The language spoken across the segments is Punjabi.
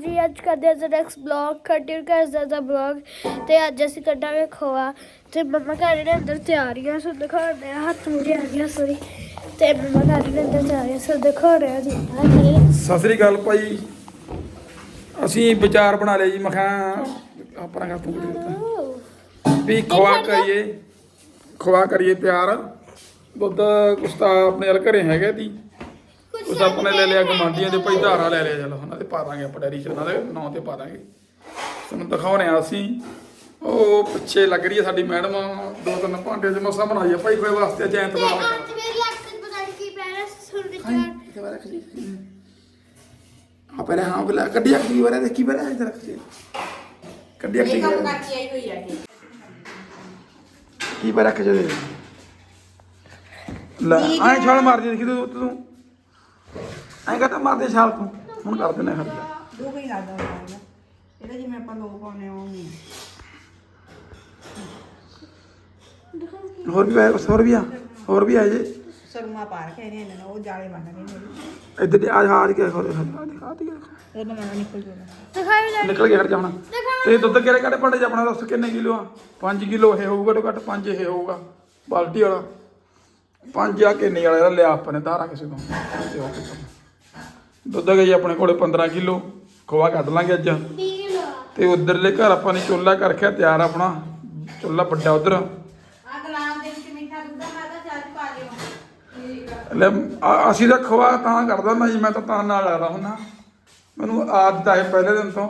ਹਾਂਜੀ ਅੱਜ ਕਰਦੇ ਹਾਂ ਨੈਕਸਟ ਬਲੌਗ ਕੰਟੀਨਿਊ ਕਰਦੇ ਦਾ ਬਲੌਗ ਤੇ ਅੱਜ ਅਸੀਂ ਕੱਢਾਂਗੇ ਖੋਆ। ਤੇ ਮੰਮਾ ਕਰ ਰਹੇ ਨੇ ਅੰਦਰ ਤਿਆਰੀਆਂ ਸੋ ਦਿਖਾਉਂਦੇ ਆ। ਹੱਥ ਮੁਝੇ ਆ ਗਿਆ ਸੋਰੀ ਤੇ ਮੰਮਾ ਕਰ ਰਹੇ ਨੇ ਅੰਦਰ ਤਿਆਰੀਆਂ ਸੋ ਦਿਖਾ ਰਹੇ ਆ ਜੀ। ਖੜੇ ਨੇ। ਸਤਿ ਸ੍ਰੀ ਅਕਾਲ ਭਾਈ। ਅਸੀਂ ਵਿਚਾਰ ਬਣਾ ਲਿਆ ਜੀ ਮੈਂ ਕਿਹਾ ਆਪਣਾ ਕਰ ਤੂੰ ਵੀ ਖਵਾ ਕਰੀਏ ਖਵਾ ਕਰੀਏ ਤਿਆਰ। ਦੁੱਧ ਕੁਛ ਤਾਂ ਆਪਣੇ ਨਾਲ ਘਰੇ ਹੈਗਾ ਤੀ ਕੁਛ ਆਪਣੇ ਲੈ ਲਿਆ ਗਮਾਂਡੀਆਂ ਦੇ ਭਾਈ ਧਾਰਾ ਲੈ ਲਿਆ ਚਲੋ ਉਹਨਾਂ ਦੇ ਪਾ ਦਾਂਗੇ ਆਪਾਂ ਡੈਰੀ ਚ ਉਹਨਾਂ ਦੇ ਨਾਂ ਤੇ ਪਾ ਦਾਂਗੇ। ਤੁਹਾਨੂੰ ਦਿਖਾਉਣੇ ਆ ਅਸੀਂ। ਉਹ ਪਿੱਛੇ ਲੱਗ ਰਹੀ ਹੈ ਸਾਡੀ ਮੈਡਮ ਦੋ ਤਿੰਨ ਭਾਂਡੇ ਚ ਮਸਾ ਬਣਾਈ ਆ ਭਾਈ ਕੋਈ ਵਾਸਤੇ ਅੱਜ ਐਤਵਾਰ। ਅੱਜ ਮੇਰੀ ਅੱਖ ਪਤਾ ਨਹੀਂ ਕੀ ਪੈਣਾ ਸੁਣ ਕਿਤੇ ਵਾਰ। ਰੱਖ ਹਾਂ ਪਹਿਲੇ ਹਾਂ ਬਲਾ ਕੱਢੀ ਰੱਖ ਜੀ ਵਾਰ ਦੇਖੀ ਵਾਰ ਇੱਧਰ ਰੱਖ ਜੀ ਕੱਢੀ ਜੀ ਇਹ ਕੰਮ ਕਰਕੇ ਆਈ ਹੋਈ ਇਹ। ਕੀ ਵਾਰ ਰੱਖ ਜੀ ਲੈ ਐਂ ਛਾਲ ਮਾਰ ਦੀ ਦੇਖੀ ਤੂੰ ਤੂੰ। ਐਂ ਕਹਤਾ ਮਾਰਦੇ ਛਾਲ ਤੂੰ। ਹੁਣ ਕਰ ਦਿੰਦੇ ਹਾਂ ਦੋ ਹੀ ਲੱਗਦਾ ਹੁੰਦਾ ਇਹਦਾ ਜਿਵੇਂ ਆਪਾਂ ਦੋ ਪਾਉਨੇ ਆ ਉਵੇਂ ਹੀ ਹੋਰ ਵੀ ਆਏ ਹੋਰ ਵੀ ਆ ਹੋਰ ਵੀ ਆਏ ਜੇ। ਸਰਮਾ ਪਾ ਕੇ ਇਹਨੇ ਇਹਨਾਂ ਨੂੰ ਉਹ ਜਾਲੇ ਗਏ ਮੇਰੇ ਇੱਧਰ ਆ ਕੇ ਖੋਲੇ ਆ ਦਿਖਾ ਦੀ ਉਹਨੂੰ ਮੈਂ ਨਿਕਲ ਜੂਗਾ ਦਿਖਾਈ ਲੈ ਨਿਕਲ ਗਿਆ ਹਟ ਜਾਣਾ ਤੇ ਦੁੱਧ ਕਿਹੜੇ ਕਿਹੜੇ ਭਾਂਡੇ ਚ ਆਪਣਾ ਦੱਸ ਕਿੰਨੇ ਕਿਲੋ ਆ? 5 ਕਿਲੋ ਇਹ ਹੋਊਗਾ ਘੱਟੋ ਘੱਟ 5 ਇਹ ਹੋਊਗਾ। ਬਾਲਟੀ ਵਾਲਾ। 5 ਆ ਕਿੰਨੇ ਵਾਲਾ ਇਹਦਾ ਲਿਆ ਆਪਾਂ ਨੇ ਧਾਰਾ ਕਿਸੇ ਤੋਂ। ਤੇ ਉਹ ਕਿੱਥੋਂ। ਦੁੱਧ ਗਈ ਆਪਣੇ ਕੋਲੇ 15 ਕਿਲੋ ਖੋਆ ਕੱਢ ਲਾਂਗੇ ਅੱਜ। 20 ਕਿਲੋ ਤੇ ਉਧਰਲੇ ਘਰ ਆਪਾਂ ਨੇ ਚੁੱਲ੍ਹਾ ਕਰ ਰੱਖਿਆ ਤਿਆਰ ਆਪਣਾ ਚੁੱਲ੍ਹਾ ਵੱਡਾ ਉਧਰ। ਆ ਗਲਾਸ ਦੇ ਵਿੱਚ ਮਿੱਠਾ ਦੁੱਧ ਮੈਂ ਤਾਂ ਚਾਹ ਪਾ ਲਿਓ। ਲੈ ਆ- ਅਸੀਂ ਤਾਂ ਖੋਆ ਤਾਂ ਕਰਦਾ ਹੁੰਦਾ ਜੀ ਮੈਂ ਤਾਂ ਤਾਂ ਨਾਲ ਲੱਗਦਾ ਹੁੰਦਾ। ਮੈਨੂੰ ਆਦਤ ਹੈ ਪਹਿਲੇ ਦਿਨ ਤੋਂ।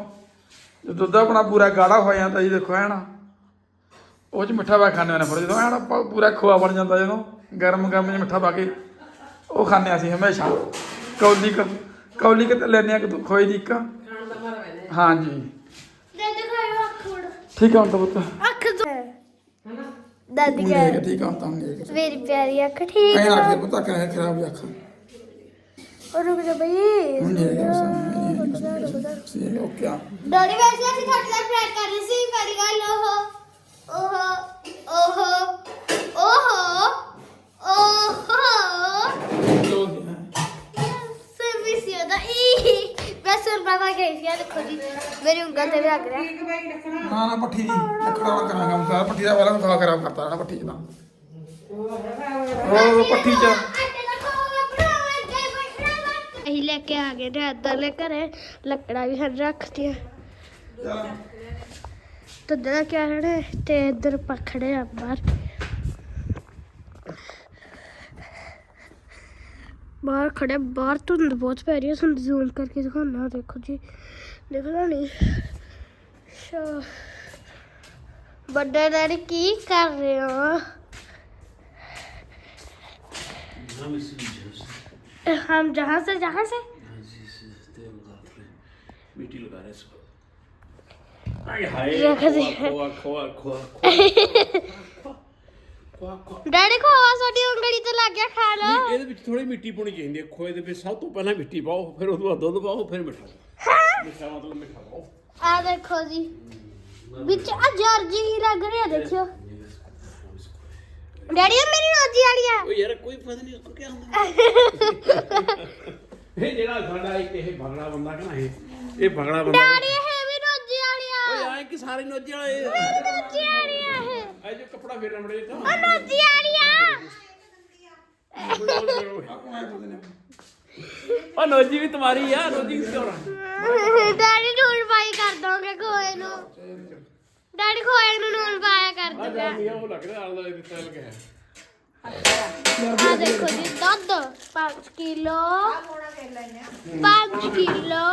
ਜੇ ਦੁੱਧ ਆਪਣਾ ਪੂਰਾ ਗਾੜਾ ਹੋ ਜਾਂਦਾ ਜੀ ਦੇਖੋ ਨਾ ਉਹ ਚ ਮਿੱਠਾ ਪਾ ਖਾਣੇ ਨੇ ਫਿਰ ਜਦੋਂ ਐਨ ਆਪਾਂ ਪੂਰਾ ਖੋਆ ਬਣ ਜਾਂਦਾ ਜਦੋਂ। ਗਰਮ ਗਰਮ ਜਿਹਾ ਮਿੱਠਾ ਪਾ ਕੇ ਉਹ ਖਾਣੇ ਅਸੀਂ ਹਮੇਸ਼ਾ। ਕੌਲੀ ਕ ਕੌਲੀ ਕਿ ਲੈਣੇ ਆ ਕਿ ਖੋਏ ਦੀ ਇੱਕ। ਹਾਂਜੀ। ਦੇ ਦਿਖਾਇਓ ਅੱਖ ਹੁਣ ਠੀਕ ਆ ਹੁਣ ਤਾਂ ਪੁੱਤ। ਅੱਖ ਤੋਂ ਦਾਦੀ ਕਹਿ ਠੀਕ ਆ ਹੁਣ ਤਾਂ ਮੇਰੀ ਪਿਆਰੀ ਅੱਖ ਠੀਕ ਐ ਆ ਫਿਰ ਪਤਾ ਕਰੇ ਖਰਾਬ ਅੱਖ। ਉਹ ਰੁਕ ਜਾ ਬਈ। ਹੁਣ ਨਹੀਂ ਹੈਗਾ ਬਸ ਨਹੀਂ ਓਕੇ ਆ ਡੋਰੀ ਵੈਸੇ ਅਸੀਂ ਤੁਹਾਡੇ ਨਾਲ ਲੱਗ ਰਿਹਾ। ਇੱਕ ਬਾਈ ਰੱਖਣਾ। ਨਾ ਨਾ ਪੱਠੀ ਦੀ ਲੱਕੜਾ ਵਾਲਾ ਕਰਾਂ ਕੰਮ ਸਾਰਾ ਪੱਠੀ ਦਾ ਵਾਲਾ ਖਾ ਖਰਾਬ ਕਰਤਾ ਨਾ ਪੱਠੀ ਚ ਤਾਂ ਉਹ ਪੱਠੀ ਚ। ਅਸੀਂ ਲੈ ਕੇ ਆ ਗਏ ਨੇ ਅੱਧਾ ਲੈ ਘਰੇ ਲੱਕੜਾ ਵੀ ਹਨ ਰੱਖਤੀਆਂ। ਤੇ ਦਾ ਕਿਆ ਹੈ? ਤੇ ਇੱਧਰ ਪਖੜੇ ਆ ਬਾਹਰ। ਬਾਹਰ ਖੜੇ ਬਾਹਰ ਧੁੰਦ ਬਹੁਤ ਪੈ ਰਹੀ ਹੈ ਤੁਹਾਨੂੰ ਜ਼ੂਮ ਕਰਕੇ ਦਿਖਾਉਣਾ ਦੇਖੋ ਜੀ। ਦਿਖਦਾ ਨਹੀਂ। ਅੱਛਾ ਵੱਡਾ ਡੈਡੀ ਕੀ ਕਰ ਰਹੇ ਹੋ हम इसी वजह से हम जहाँ से जहाँ से इसी से तेल लगा रहे मिट्टी लगा रहे इसको आए हाय रख खोआ दिया। खोआ खोआ खोआ खोआ खोआ खोआ ਡੈਡੀ ਖੋਆ ਸਾਡੀ ਉਂਗਲੀ ਤੇ ਲੱਗ ਗਿਆ ਖਾ ਲਓ ਇਹਦੇ ਵਿੱਚ ਥੋੜੀ ਮਿੱਟੀ ਪਾਉਣੀ ਚਾਹੀਦੀ ਹੈ ਖੋਏ ਦੇ ਵਿੱਚ ਸਭ ਤੋਂ ਪਹਿਲਾਂ ਮਿੱਟੀ ਪਾਓ ਫਿਰ ਉਹਦੇ ਬਾਅਦ ਦੁੱਧ ਪਾਓ ਫਿਰ ਮਿੱਠਾ ਪਾਓ ਮਿੱਠਾ ਮਤਲਬ ਮਿੱਠਾ ਪਾਓ ਆ ਦੇਖੋ ਜੀ ਵਿੱਚ ਆ ਜਰਜੀ ਹੀ ਲੱਗ ਰਿਹਾ ਦੇਖਿਓ ਡੈਡੀ ਇਹ ਮੇਰੀ ਰੋਜੀ ਵਾਲੀ ਆ ਉਹ ਯਾਰ ਕੋਈ ਪਤਾ ਨਹੀਂ ਉਹ ਕੀ ਹੁੰਦਾ ਇਹ ਜਿਹੜਾ ਸਾਡਾ ਇੱਕ ਇਹ ਭਗੜਾ ਬੰਦਾ ਕਿ ਨਾ ਇਹ ਇਹ ਭਗੜਾ ਬੰਦਾ ਡੈਡੀ ਇਹ ਵੀ ਰੋਜੀ ਵਾਲੀ ਆ ਓਏ ਆਏ ਕਿ ਸਾਰੇ ਨੋਜੇ ਵਾਲੇ ਰੋਜੀ ਵਾਲੀ ਆ ਇਹ ਆ ਜੋ ਕੱਪੜਾ ਫੇਰਨਾ ਬੜੇ ਤਾਂ ਉਹ ਰੋਜੀ ਵਾਲੀ ਆ ਉਹ ਨੋਜੀ ਵੀ ਤੁਹਾਡੀ ਆ ਨੋਜੀ ਕਿਸ ਕੋਲ ਡੈਡੀ ਨੂਨ ਪਾਈ ਕਰ ਦੋਗੇ ਖੋਏ ਨੂੰ ਡੈਡੀ ਖੋਏ ਨੂੰ ਨੂਨ ਪਾਇਆ ਕਰ ਆ ਦੋਗੇ ਜਾ ਮੀਆਂ ਉਹ ਲੱਗ ਰਿਹਾ ਆਲਦਾ ਦਿੱਤਾ ਲਗਾ ਆ ਦੇਖੋ ਜੀ ਦੁੱਧ 5 ਕਿਲੋ ਪੋਣਾ ਫੇਰ ਲੈਣੇ 5 kilo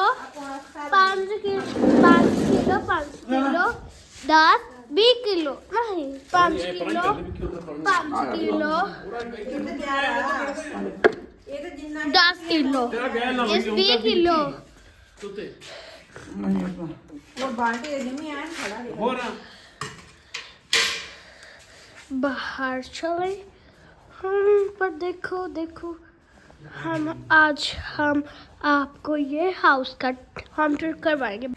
5 kilo 5 kilo 5 kilo 10 20 kilo ਨਹੀਂ 5 ਕਿਲੋ 5 ਕਿਲੋ ਇਹ ਤਾਂ ਜਿੰਨਾ 10 ਕਿਲੋ ਤੇਰਾ ਗੈਰ ਨਾ ਇਸ 20 ਕਿਲੋ ਤੁੱਤੇ ਨਹੀਂ ਆਪਾਂ ਉਹ ਬਾਲਟੀ ਦੇ ਜਿੰਮੀ ਆਣ ਖੜਾ ਰਿਹਾ ਹੋਰ बाहर चले हम पर देखो देखो हम आज हम आपको ये हाउस का हम टूर करवाएंगे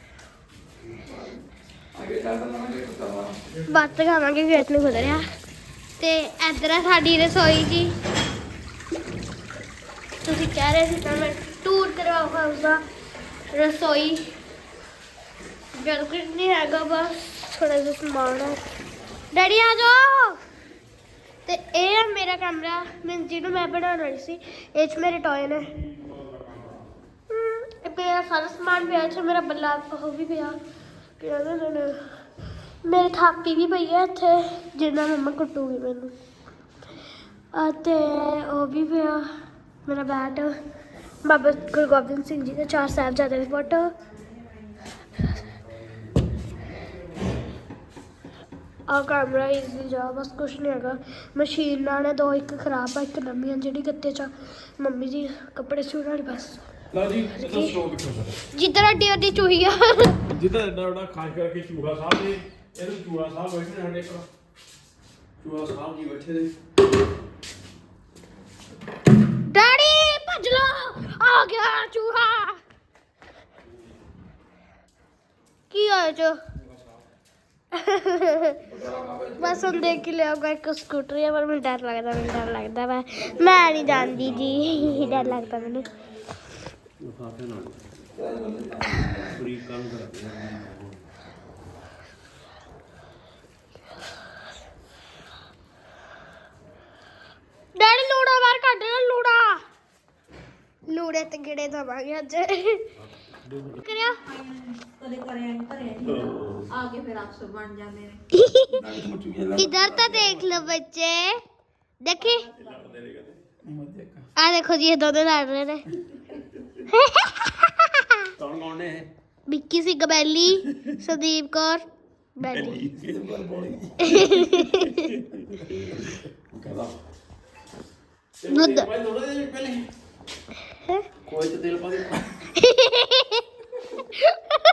ਬਾਤ ਕਰਾਂਗੇ ਗੇਟ ਨੂੰ ਖੁੱਲ ਰਿਹਾ ਤੇ ਇੱਧਰ ਆ ਸਾਡੀ ਰਸੋਈ ਜੀ ਤੁਸੀਂ ਕਹਿ ਰਹੇ ਸੀ ਤਾਂ ਮੈਂ ਟੂਰ ਕਰਵਾਓ ਹਾਊਸ ਦਾ ਰਸੋਈ ਜਦ ਕੁਝ ਨਹੀਂ ਹੈਗਾ ਬਸ ਥੋੜਾ ਜਿਹਾ ਸਮਾਨ ਹੈ। ਡੈਡੀ ਆ ਜਾਓ। ਤੇ ਇਹ ਆ ਮੇਰਾ ਕਮਰਾ ਮੈਂ ਜਿਹਨੂੰ ਮੈਂ ਬਣਾਉਣ ਵਾਲੀ ਸੀ ਇਹ ਚ ਮੇਰੇ ਟੌਏ ਨੇ। ਹਮ, ਇਹ ਮੇਰਾ ਸਾਰਾ ਸਮਾਨ ਪਿਆ ਇੱਥੇ ਮੇਰਾ ਬੱਲਾ ਉਹ ਵੀ ਪਿਆ। ਕੀ ਕਹਿੰਦੇ ਨੇ ਮੇਰੇ ਥਾਪੀ ਵੀ ਪਈ ਹੈ ਇੱਥੇ ਜਿੰਨਾ ਮੰਮਾ ਕੁੱਟੂਗੀ ਮੈਨੂੰ। ਅਤੇ ਉਹ ਵੀ ਪਿਆ ਮੇਰਾ ਬੈਟ ਬਾਬਾ ਗੁਰੂ ਗੋਬਿੰਦ ਸਿੰਘ ਜੀ ਦੇ ਚਾਰ ਸਾਹਿਬਜ਼ਾਦਿਆਂ ਦੀ ਫੋਟੋ। ਆ ਕੈਮਰਾ ਇਜ਼ੀ ਜਾ ਬਸ ਕੁਛ ਨਹੀਂ ਹੈਗਾ। ਮਸ਼ੀਨ ਨਾਲ ਨੇ ਦੋ ਇੱਕ ਖਰਾਬ ਆ ਇੱਕ ਨਵੀਂ ਆ ਜਿਹੜੀ ਗੱਤੇ ਚ ਆ। ਮੰਮੀ ਜੀ ਕੱਪੜੇ ਸਿਉਣ ਵਾਲੀ ਬਸ। ਲਓ ਜੀ ਇਹਦਾ ਸ਼ੋਅ ਦੇਖੋ ਸਰ ਜਿੱਧਰ ਅੱਡੀ ਅੱਡੀ ਚੂਹੀ ਆ। ਜਿੱਦਾਂ ਐਡਾ ਵੱਡਾ ਖਾਸ ਕਰਕੇ ਚੂਹਾ ਸਾਹਿਬ ਨੇ ਇਹਦੇ ਚੂਹਾ ਸਾਹਿਬ ਬੈਠੇ ਨੇ ਸਾਡੇ ਕੋਲ। ਚੂਹਾ ਸਾਹਿਬ ਜੀ ਬੈਠੇ ਨੇ। ਡੈਡੀ ਭੱਜ ਲੋ ਆ ਗਿਆ ਚੂਹਾ। ਕੀ ਹੋਇਆ ਜੋ ਬਸ ਹੁਣ ਦੇਖ ਕੇ ਲਿਆਊਗਾ ਇੱਕ ਸਕੂਟਰ ਹੈ ਪਰ ਮੈਨੂੰ ਡਰ ਲੱਗਦਾ, ਮੈਨੂੰ ਡਰ ਲੱਗਦਾ ਵਾ। ਮੈਂ ਨਹੀਂ ਜਾਂਦੀ ਜੀ, ਡਰ ਲੱਗਦਾ ਮੈਨੂੰ। ਲਿਫਾਫੇ ਨਾਲ ਪੂਰੀ ਕੰਮ ਕਰਦੇ ਡੈਡੀ, ਲੂੜਾ ਬਾਹਰ ਕੱਢ ਲੈ ਲੂੜਾ। ਲੂੜੇ ਤੇ ਗਿੜੇ ਦਵਾਂਗੇ ਅੱਜ। ਕਰਿਆ ਕਦੇ ਕਰਿਆ ਨਹੀਂ ਕਰਿਆ ਨਹੀਂ ਆ ਕੇ ਫਿਰ ਅਫਸਰ ਬਣ ਜਾਂਦੇ ਨੇ ਇਧਰ ਤਾਂ ਦੇਖ ਲਓ ਬੱਚੇ ਦੇਖੀ ਆ ਦੇਖੋ ਜੀ ਇਹ ਦੋਨੋਂ ਲੜ ਰਹੇ ਨੇ ਕੌਣ ਕੌਣ ਨੇ ਇਹ ਵਿੱਕੀ ਸਿੰਘ ਬੈਲੀ ਸੰਦੀਪ ਕੌਰ ਬੈਲੀ ਕਹਦਾ ਦੁੱਧ ਭਾਈ ਥੋੜਾ ਜਿਹਾ ਪਹਿਲੇ ਕੋਈ ਤੇ ਤੇਲ ਪਾ ਦੇ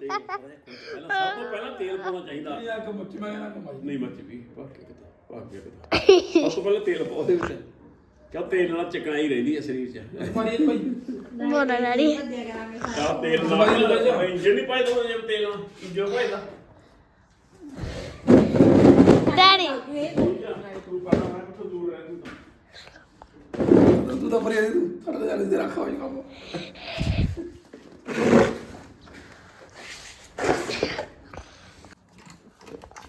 ਤੇਲ ਪਾ ਦੇ। ਪਹਿਲਾਂ ਸਭ ਤੋਂ ਪਹਿਲਾਂ ਤੇਲ ਪਾਉਣਾ ਚਾਹੀਦਾ ਇਹ ਆ ਕਿ ਮੁੱਠੀ ਮੈਂ ਨਾ ਕਮਾਈ ਨਹੀਂ ਮੱਚ ਵੀ ਭਾਗ ਕੇ ਕਿਤੇ ਭਾਗ ਗਿਆ ਕਿਤੇ ਸਭ ਤੋਂ ਪਹਿਲਾਂ ਤੇਲ ਪਾਓ ਉਹਦੇ ਵਿੱਚ ਕਿਉਂ ਤੇਲ ਨਾਲ ਚਿਕਨਾਈ ਰਹਿੰਦੀ ਹੈ ਸਰੀਰ 'ਚ ਪਾਣੀ ਇਹ ਭਾਈ ਮੋਨਾ ਡੈਡੀ ਭੱਜਿਆ ਕਰਾਂਗੇ ਸਾਰੇ ਕਿਆ ਤੇਲ ਨਾਲ ਇੰਜਣ ਨਹੀਂ ਪਾਇਦਾ ਉਹ ਜਿਵੇਂ ਤੇਲ ਨਾਲ ਇੰਜਣ ਪਾਇਦਾ ਡੈਡੀ ਤੂੰ ਪਾਣਾ ਮੈਂ ਕਿੱਥੋਂ ਦੂਰ ਰਹਿ ਤੂੰ ਤੂੰ ਤਾਂ ਪਰੇ ਤੂੰ ਸਾਡੇ ਜਾਲੇ ਦੇ ਰੱਖਾ ਹੋਈ ਕੰਮ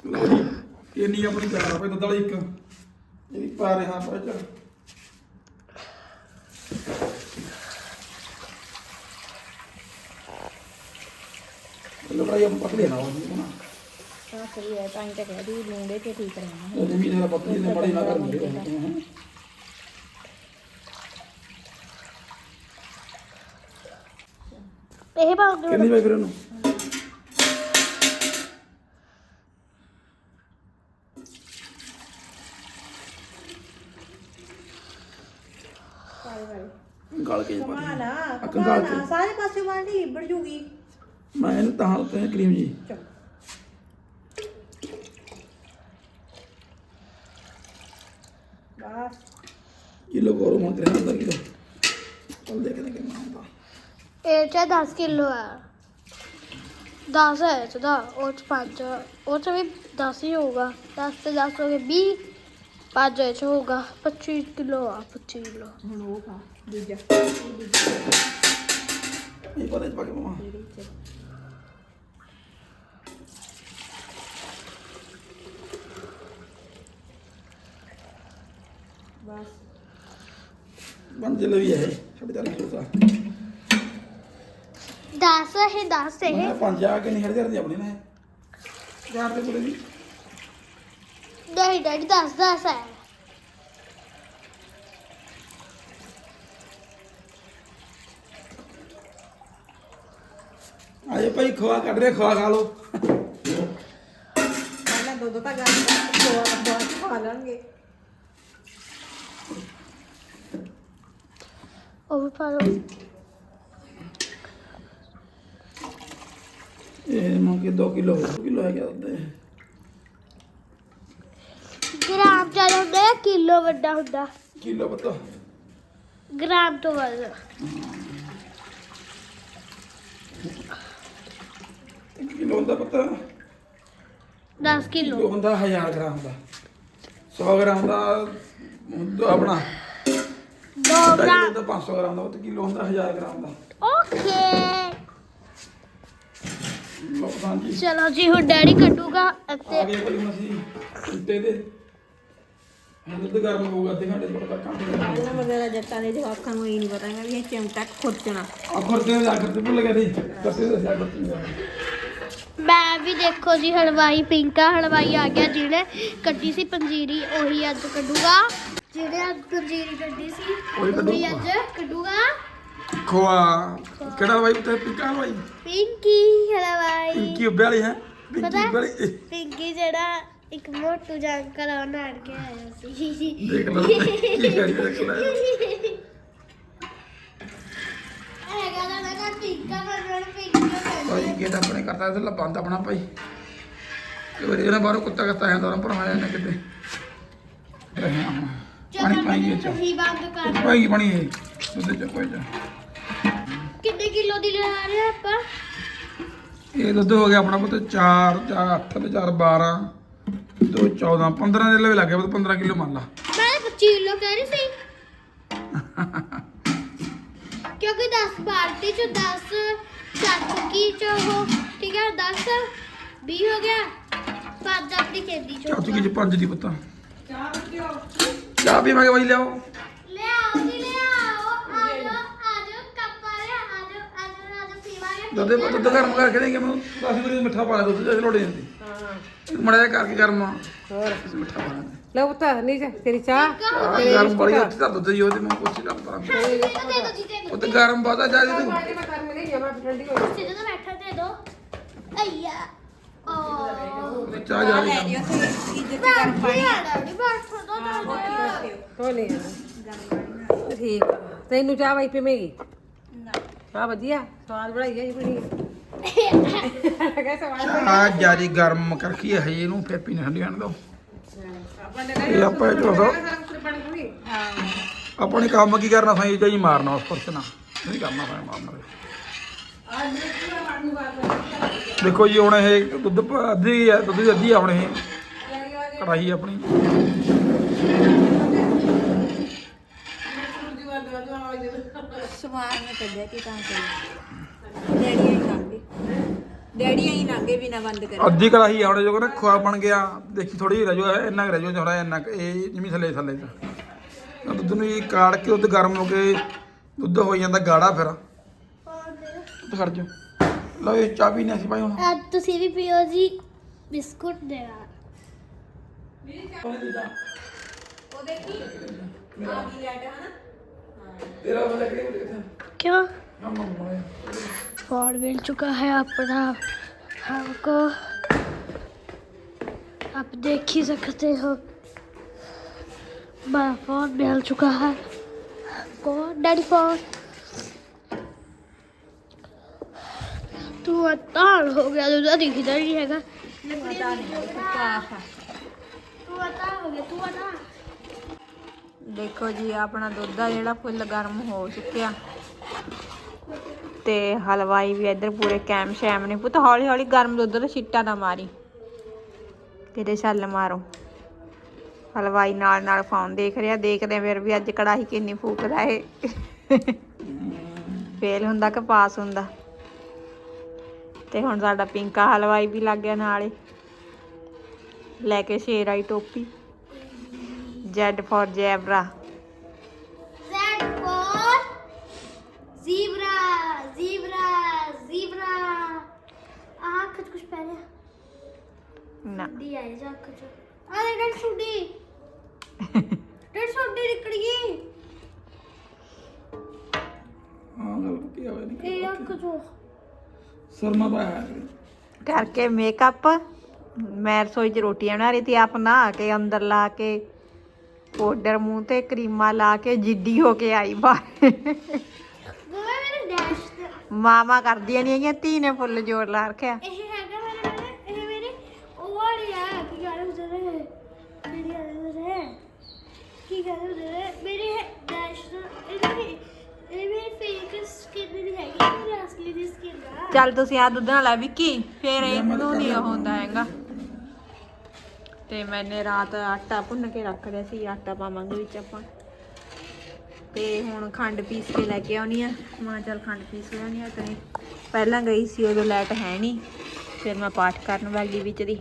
ਲਓ ਜੀ ਇੰਨੀ ਆਪਣੀ ਚਾਰ ਰੁਪਏ ਦੁੱਧ ਵਾਲੀ ਇੱਕ। ਜਿਹੜੀ ਪਾ ਰਿਹਾ ਪਰ ਚ ਲੋ ਭਾਈ ਆਪਾਂ ਪਤਲੇ ਨਾ ਹੋ ਜੀ। ਨਾ ਹਾਂ ਸਹੀ ਹੈ ਤਾਂ ਹੀ ਤਾਂ ਕਹਿ ਦੀ ਲੂੰਡੇ ਤੇ ਠੀਕ ਰਹਿਣਾ। ਇਹ ਵੀ ਜਰਾ ਪਤਲੀ ਨੇ ਬੜੀ ਨਾ ਕਰਨੀ। ਇਹ ਭਾਗ ਕਿੰਨੀ ਵੇ ਫਿਰ ਉਹਨੂੰ? ਗਲ ਕੇ ਪਾ ਆ ਅੱਖ ਕਮਾਲ ਗਾਲ ਕੇ। ਸਾਰੇ ਪਾਸੇ ਬਾਲਟੀ ਲਿਬੜ ਜੂਗੀ। ਮੈਂ ਇਹਨੂੰ ਤਾਂ ਉੱਤੇ ਕਰੀਮ ਜੀ। ਚਲ। ਬਸ। ਕਿਲੋ ਕੋਰ ਹੁਣ ਤੇਰੇ ਨਾਲ ਦਾ ਕਿਲੋ ਚੱਲ ਦੇਖਦੇ ਕਿੰਨਾ ਹੁੰਦਾ। ਇਹ ਚ 10 ਕਿਲੋ ਆ 10 ਹੈ ਇਹ 'ਚ ਦਾ ਉਹ ਚ 5 ਉਹ ਚ ਵੀ 10 ਹੀ ਹੋਊਗਾ। 10 ਤੇ 10 ਹੋ ਗਏ 20 5 ਇਹ ਚ ਹੋਊਗਾ। 25 ਕਿਲੋ ਆ 25 ਕਿਲੋ। ਹੁਣ ਉਹ ਖਾ ਦੂਜਾ। ਇਹ ਚ ਪਾ ਕੇ ਮਮਾ ਬਸ। ਬਣ ਜੇ ਲਵੀ ਹੈ ਸਾਡੇ ਤਾਂ ਕਿਲੋ ਦਾ 10 ਹੈ 10 ਇਹ। ਮੈਂ ਪੰਜ ਆ ਕੇ ਨਹੀਂ ਹੜ ਜਾਂਦੀ ਆਪਣੀ ਨੇ। ਯਾਰ ਤੇ ਕੋਲੇ ਵੀ। ਨਹੀਂ ਡੈਡੀ 10 10 ਹੈ ਆਏ ਭਾਈ ਖਵਾ ਕੱਢ ਰਿਹਾ ਖਵਾ ਖਾ ਲੋ ਪਹਿਲਾਂ ਦੁੱਧ ਤਾਂ ਗੱਲ ਖੋਆ ਖੋਆ ਖਾ ਲੈਣਗੇ। ਉਹ ਵੀ ਪਾ ਲਓ ਇਹ ਮੋ ਕੇ 2 ਕਿਲੋ 2 ਕਿਲੋ ਹੈ ਕਿਆ ਹੁੰਦੇ ਗ੍ਰਾਮ ਹੁੰਦਾ ਹੈ ਕਿਲੋ ਵੱਡਾ ਹੁੰਦਾ? ਕਿਲੋ ਪਤਾ ਗ੍ਰਾਮ ਤੋਂ ਵੱਧ। ਕਿਲੋ ਹੁੰਦਾ ਪਤਾ। 10 ਕਿਲੋ। ਹੁੰਦਾ 1000 ਗ੍ਰਾਮ ਦਾ 100 ਗ੍ਰਾਮ ਦਾ ਹੁੰਦਾ ਆਪਣਾ। 2 2 ਗ੍ਰਾਮ। ਕਿਲੋ ਦਾ 500 ਗ੍ਰਾਮ ਦਾ ਉਹ ਤੇ ਕਿਲੋ ਹੁੰਦਾ 1000 ਗ੍ਰਾਮ ਦਾ ਓਕੇ। ਚਲੋ ਜੀ ਹੁਣ ਡੈਡੀ ਕੱਢੂਗਾ ਆ ਅਤੇ ਗਏ ਅਸੀਂ ਉੱਤੇ ਦੇ। ਹੁਣ ਦੁੱਧ ਗਰਮ ਹੋਊਗਾ ਅੱਧੇ ਘੰਟੇ ਬਾਅਦ ਤੱਕ ਕੰਮ ਇਹਨਾਂ ਵਗੈਰਾ ਜੱਟਾਂ ਦੇ ਜਵਾਕਾਂ ਨੂੰ ਇਹ ਨਹੀਂ ਪਤਾ ਹੈਗਾ ਵੀ ਇਹ ਚਿਮਟਾ ਖੁਰਚਣਾ। ਆ ਖੁਰਦੇ ਜਾ ਕਰਦੇ ਭੁੱਲ ਗਏ ਸੀ ਕਰਦੇ ਦੱਸਿਆ ਕਰਦੇ ਮੈਂ ਵੀ ਦੇਖੋ ਜੀ ਹਲਵਾਈ ਪਿੰਕਾ ਹਲਵਾਈ ਆ ਗਿਆ ਜਿਹਨੇ ਕੱਢੀ ਸੀ ਪੰਜੀਰੀ ਉਹੀ ਅੱਜ ਕੱਢੂਗਾ। ਜਿਹਨੇ ਅੱਜ ਪੰਜੀਰੀ ਕੱਢੀ ਸੀ ਉਹੀ ਉਹੀ ਕੱਢੂਗਾ। ਅੱਜ ਕੱਢੂਗਾ। ਖੋਆ। ਕਿਹੜਾ ਭਾਈ ਤੇ ਪਿੰਕਾ ਭਾਈ ਪਿੰਕੀ ਹਲਵਾਈ ਪਿੰਕੀ ਉੱਬੇ ਵਾਲੀ ਹੈ? ਪਿੰਕੀ ਪਤਾ? ਪਿੰਕੀ ਜਿਹੜਾ ਇੱਕ ਮੋਟੂ ਜੰਕਲ ਉਹ ਨਾੜ ਕੇ ਆਇਆ ਸੀ। ਦੇਖ ਲਓ ਕੀ ਕਰੀ ਦੇਖ ਲੈ ਹੈਗਾ ਤਾਂ ਮੈਂ ਕਿਹਾ ਪਿੰਕਾ ਬਣਨ ਪਿੰਕੀ ਭਾਈ ਗੇਟ ਆਪਣੇ ਕਰਦਾ ਤੇ ਬੰਦ ਆਪਣਾ ਭਾਈ। ਤੇ ਵਾਰੀ ਇਹਨਾਂ ਬਾਹਰੋਂ ਕੁੱਤਾ ਕੱਤਾ ਆਇਆ ਦੋਰਾਂ ਪਰ ਆਇਆ ਨਾ ਕਿਤੇ। ਰਹੇ ਹਾਂ ਪਾਣੀ ਪਾਈ ਵਿੱਚ। ਤੁਸੀਂ ਬੰਦ ਕਰ ਭਾਈ ਪਾਣੀ ਇਹ ਦੁੱਧ ਚ ਕੋਈ ਜਾ ਕਿਲੋ ਦੀ ਲੈ ਰਹੇ ਆ ਆਪਾਂ? ਇਹ ਦੁੱਧ ਹੋ ਗਿਆ ਆਪਣਾ ਪੁੱਤ 4 4 8 ਤੇ 4 12 2 14 15 ਦੇ ਲਵੇ ਲੱਗ ਗਿਆ ਪੁੱਤ 15 ਕਿਲੋ ਮੰਨ ਲਾ। ਮੈਂ 25 ਕਿਲੋ ਕਹਿ ਰਹੀ ਸੀ। ਕਿਉਂਕਿ 10 ਬਾਲਟੀ ਚ 10 ਚੱਕੀ ਚ ਉਹ ਠੀਕ ਹੈ 10 20 ਹੋ ਗਿਆ। ਪੰਜ ਆਪਣੀ ਕੇਦੀ ਚ ਚਾਚੂ ਕੀ ਚ ਪੰਜ ਦੀ ਪੁੱਤ। ਚਾਹ ਪੀਵਾਂਗੇ ਭਾਈ ਲਿਆਓ। ਲੈ ਆਓ ਜੀ ਲੈ ਆਓ ਆ ਜਾਓ ਆ ਜਾਓ ਕੱਪਾ ਲੈ ਆ ਜਾਓ ਆ ਜਾਓ ਆ ਜਾਓ ਪੀਵਾਂਗੇ ਦੁੱਧ ਦੁੱਧ ਗਰਮ ਕਰਕੇ ਦੇਂਗੇ ਮੈਨੂੰ 10 ਵਾਰੀ ਮਿੱਠਾ ਪਾ ਦੇ ਦੁੱਧ ਚ ਲੋੜ ਜਾਂਦੀ। ਹਾਂ। ਮੜਾ ਜਾ ਕਰਕੇ ਗਰਮ ਹੋਰ। ਮਿੱਠਾ ਪਾ ਦੇ ਲੈ ਪੁੱਤ ਨਹੀਂ ਜਾ ਤੇਰੀ ਚਾਹ ਆਹ ਗਰਮ ਬੜੀ ਉੱਥੇ ਤਾਂ ਦੁੱਧ ਹੀ ਉਹਦੇ ਮੈਂ ਕੁਛ ਨਹੀਂ ਕਰਦਾ ਦੇ ਦੋ ਦੇ ਦੋ ਜੀ ਦੇ ਦੋ ਉਹ ਤੇ ਗਰਮ ਬਹੁਤਾ ਜਾ ਜੀ ਤੂੰ। ਮੈਂ ਕਰਨ ਗਈ ਜਮਾ ਠੰਡੀ ਹੋ ਗਈ। ਸਿੱਧਾ ਤਾਂ ਬੈਠਾ ਦੇ ਦੋ। ਅਈਆ ਓ। ਚਾਹ ਜਾ ਲੈ ਰਹੀ ਤੁਸੀਂ ਇੱਜ਼ਤ ਕਰ ਪਾਣੀ। ਆ ਡੈਡੀ ਬੈਠੋ ਦੋ ਦੋ ਹੋ? ਨਹੀਂ ਠੀਕ। ਤੈਨੂੰ ਚਾਹ ਵਾਈ ਪੀਵੇਂਗੀ? ਚਾਹ ਵਧੀਆ। ਸਵਾਦ ਬਣਾਈ ਹੈ ਜੀ ਬਣੀ। ਆ ਜਾਰੀ ਗਰਮ ਕਰਕੇ ਹੈ ਇਹਨੂੰ ਫਿਰ ਪੀਣੇ ਠੰਡੀ ਆਣ ਦੋ ਆਪਾਂ ਨੇ। ਇਹ ਆਪਾਂ ਜੋ ਸੋ ਸਾਰਾ। ਕੰਮ ਕੀ ਕਰਨਾ ਸਹੀ ਜਾਈ ਮਾਰਨਾ ਉਸ ਪਰਸ ਨਾਲ। ਨਹੀਂ ਕਰਨਾ ਸਹੀ ਮਾਰਨਾ ਦੇਖੋ ਜੀ, ਹੁਣ ਇਹ ਦੁੱਧ ਅੱਧੀ ਹੈ, ਦੁੱਧ ਦੀ ਅੱਧੀ ਆ ਹੁਣ ਕੜਾਹੀ ਆਪਣੀ। ਸਵਾਰ ਨੇ ਕੱਢਿਆ ਕਿ ਤਾਂ ਕਰੀ ਡੈਡੀ ਆਈ ਲੰਗੇ ਡੈਡੀ ਆਈ ਲੰਗੇ ਬਿਨਾ ਬੰਦ ਕਰੇ। ਅੱਧੀ ਕੜਾਹੀ ਆ ਹੁਣ ਜੋ ਕਹਿੰਦਾ ਖਵਾ ਬਣ ਗਿਆ। ਦੇਖੀ ਥੋੜੀ ਜਿਹੀ ਰਹਿ ਜੋ ਹੈ ਇੰਨਾ ਕੁ ਰਹਿ ਜੋ ਥੋੜਾ ਇੰਨਾ ਕੁ, ਇਹ ਜਿਮੀ ਥੱਲੇ ਥੱਲੇ ਦਾ ਤਾਂ ਦੁੱਧ ਨੂੰ ਇਹ ਕਾੜ ਕੇ ਦੁੱਧ ਗਰਮ ਹੋ ਕੇ ਦੁੱਧ ਹੋ ਜਾਂਦਾ ਗਾੜਾ ਫਿਰ। ਦੁੱਧ ਖੜ ਜਾ ਲਓ ਇਹ ਚਾਹ ਪੀਣੀ ਸੀ ਭਾਈ ਹੁਣ। ਅੱਜ ਤੁਸੀਂ ਵੀ ਪੀਓ ਜੀ ਬਿਸਕੁਟ ਦੇ ਨਾਲ। ਉਹ ਦੇਖੀ ਆ ਵੀ ਲੈਟ ਹਨਾ तेरा वाला क्रीम देखा क्या हम और मिल चुका है अपना हमको आप देख ही सकते हो मेरा फोन मिल चुका है हमको डैडी फोन तू अतार हो गया जो दादी किधर ही हैगा तू अतार हो गया तू अतार ਦੇਖੋ ਜੀ, ਆਪਣਾ ਦੁੱਧ ਆ ਜਿਹੜਾ ਫੁੱਲ ਗਰਮ ਹੋ ਚੁੱਕਿਆ। ਤੇ ਹਲਵਾਈ ਵੀ ਇੱਧਰ ਪੂਰੇ ਕੈਮ ਸ਼ੈਮ ਨੇ। ਪੁੱਤ ਹੌਲੀ ਹੌਲੀ ਗਰਮ ਦੁੱਧ ਦਾ ਛਿੱਟਾ ਨਾ ਮਾਰੀ। ਕਿਤੇ ਛੱਲ ਮਾਰੋ। ਹਲਵਾਈ ਨਾਲ ਨਾਲ ਫੋਨ ਦੇਖ ਰਿਹਾ, ਦੇਖਦੇ ਫਿਰ ਵੀ ਅੱਜ ਕੜਾਹੀ ਕਿੰਨੀ ਫੂਕਦਾ ਏ। ਫੇਲ ਹੁੰਦਾ ਕਿ ਪਾਸ ਹੁੰਦਾ। ਤੇ ਹੁਣ ਸਾਡਾ ਪਿੰਕਾ ਹਲਵਾਈ ਵੀ ਲੱਗ ਗਿਆ ਨਾਲੇ। ਲੈ ਕੇ ਸ਼ੇਰ ਆਈ ਟੋਪੀ। Z for zebra. Z for zebra, zebra, zebra. Aha kaç kuş perde? ਨਾ Diğer çok kaç. Ana dön şurada. Dön şurada dikkatli. ਹਾਂ ਗਲਤ ਕੀ ਆਵੇ ਨਹੀਂ Ey çok kaç. ਸਰਮਾ ਦਾ ਹੈ ਕਰਕੇ ਮੇਕਅਪ ਮੈਂ ਰਸੋਈ 'ਚ ਰੋਟੀਆਂ ਬਣਾ ਰਹੀ ਸੀ ਆਪ ਨਹਾ ਕੇ ਅੰਦਰ ਲਾ ਕੇ ਪਾਊਡਰ ਮੂੰਹ ਤੇ ਕਰੀਮਾਂ ਲਾ ਕੇ ਜਿੱਡੀ ਹੋ ਕੇ ਆਈ ਬਾਹਰ। ਗੋਵੇ ਮੇਰੇ ਡੈਸ਼ ਤੇ ਮਾਮਾ ਕਰਦੀਆਂ ਨਹੀਂ ਹੈਗੀਆਂ ਧੀ ਨੇ ਫੁੱਲ ਜੋਰ ਲਾ ਰੱਖਿਆ। ਇਹ ਹੈਗਾ ਮੇਰੇ ਮੇਰੇ ਇਹ ਮੇਰੇ ਉਹ ਵਾਲੀ ਆ ਕੀ ਕਹਿੰਦੇ ਹੁੰਦੇ ਨੇ ਮੇਰੀ ਆਦਤ ਹੈ ਕੀ ਕਹਿੰਦੇ ਹੁੰਦੇ ਨੇ ਮੇਰੇ ਡੈਸ਼ ਇਹ ਮੇਰੀ ਇਹ ਮੇਰੀ ਫੇਕ ਸਕਿਨ ਦੀ ਹੈਗੀ ਮੇਰੀ ਅਸਲੀ ਦੀ ਸਕਿਨ ਆ। ਚੱਲ ਤੁਸੀਂ ਆ ਦੁੱਧ ਨਾਲ ਲੈ ਵਿੱਕੀ ਫੇਰ ਇਹਨੂੰ ਨਹੀਂ ਉਹ ਹੁੰਦਾ ਤੇ ਮੈਨੇ ਰਾਤ ਆਟਾ ਭੁੰਨ ਕੇ ਰੱਖ ਲਿਆ ਸੀ ਆਟਾ ਪਾਵਾਂਗੇ ਵਿੱਚ ਆਪਾਂ। ਤੇ ਹੁਣ ਖੰਡ ਪੀਸ ਕੇ ਲੈ ਕੇ ਆਉਣੀ ਆ। ਮਾਂ ਚੱਲ ਖੰਡ ਪੀਸ ਲਿਆਉਣੀ ਆ ਤੇ ਪਹਿਲਾਂ ਗਈ ਸੀ ਉਦੋਂ ਲਾਈਟ ਹੈ ਨਹੀਂ ਫਿਰ ਮੈਂ ਪਾਠ ਕਰਨ ਵਾਲੀ ਵਿੱਚ ਦੀ